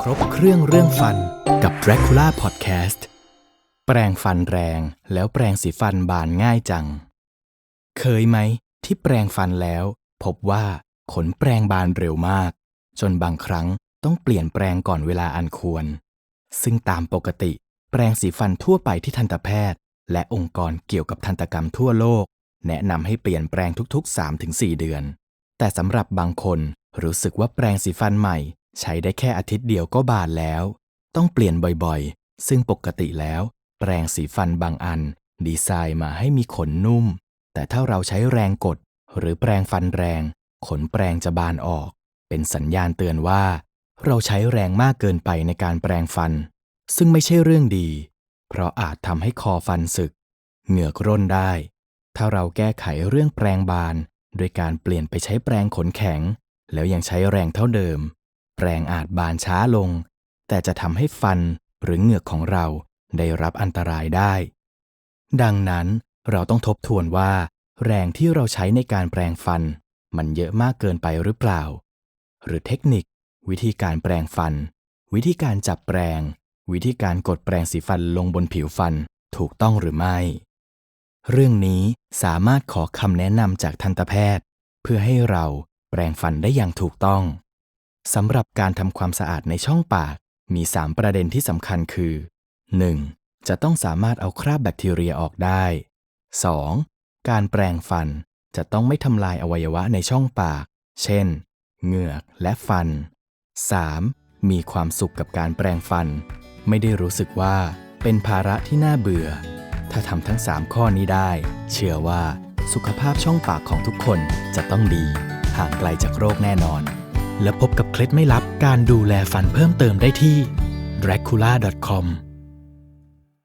ครบเครื่องเรื่องฟันกับ Dracula Podcast แปรงฟันแรงแล้วแปรงสีฟันบานง่ายจัง เคยไหมที่แปรงฟันแล้ว พบว่าขนแปรงบานเร็วมาก จนบางครั้งต้องเปลี่ยนแปรงก่อนเวลาอันควร ซึ่งตามปกติ แปรงสีฟันทั่วไปที่ทันตแพทย์ และองค์กรเกี่ยวกับทันตกรรมทั่วโลก แนะนำให้เปลี่ยนแปรงทุกๆ 3-4 เดือน แต่สำหรับบางคนรู้สึกว่าแปรงสีฟันใหม่ ใช้ได้แค่อาทิตย์เดียวก็บานแล้ว ต้องเปลี่ยนบ่อยๆ ซึ่งปกติแล้ว แปรงสีฟันบางอัน ดีไซน์มาให้มีขนนุ่ม แต่ถ้าเราใช้แรงกด หรือแปรงฟันแรง ขนแปรงจะบานออก เป็นสัญญาณเตือนว่า เราใช้แรงมากเกินไปในการแปรงฟัน ซึ่งไม่ใช่เรื่องดี เพราะอาจทำให้คอฟันสึก เหงือกร่นได้ ถ้าเราแก้ไขเรื่องแปรงบาน โดยการเปลี่ยนไปใช้แปรงขนแข็ง แล้วยังใช้แรงเท่าเดิม แรงอาจบานช้าลง แต่จะทำให้ฟันหรือเหงือกของเราได้รับอันตรายได้ ดังนั้นเราต้องทบทวนว่า แรงที่เราใช้ในการแปรงฟัน มันเยอะมากเกินไปหรือเปล่า หรือเทคนิค วิธีการแปรงฟัน วิธีการจับแปรงวิธีการกดแปรงสีฟันลงบนผิวฟันถูกต้องหรือไม่ เรื่องนี้สามารถขอคำแนะนำจากทันตแพทย์ เพื่อให้เราแปรงฟันได้อย่างถูกต้อง สำหรับการทำความสะอาดในช่องปาก มี 3 ประเด็นที่สำคัญคือ 1. จะต้องสามารถเอาคราบแบคทีเรียออกได้ 2. การแปรงฟันจะต้องไม่ทำลายอวัยวะในช่องปาก เช่น เหงือกและฟัน 3. มีความสุขกับการแปรงฟัน ไม่ได้รู้สึกว่าเป็นภาระที่น่าเบื่อ ถ้าทำทั้ง 3 ข้อนี้ได้ เชื่อว่าสุขภาพช่องปากของทุกคนจะต้องดี ห่างไกลจากโรคแน่นอน และพบกับเคล็ดไม่ลับการดูแลฟันเพิ่มเติมได้ที่ dracula.com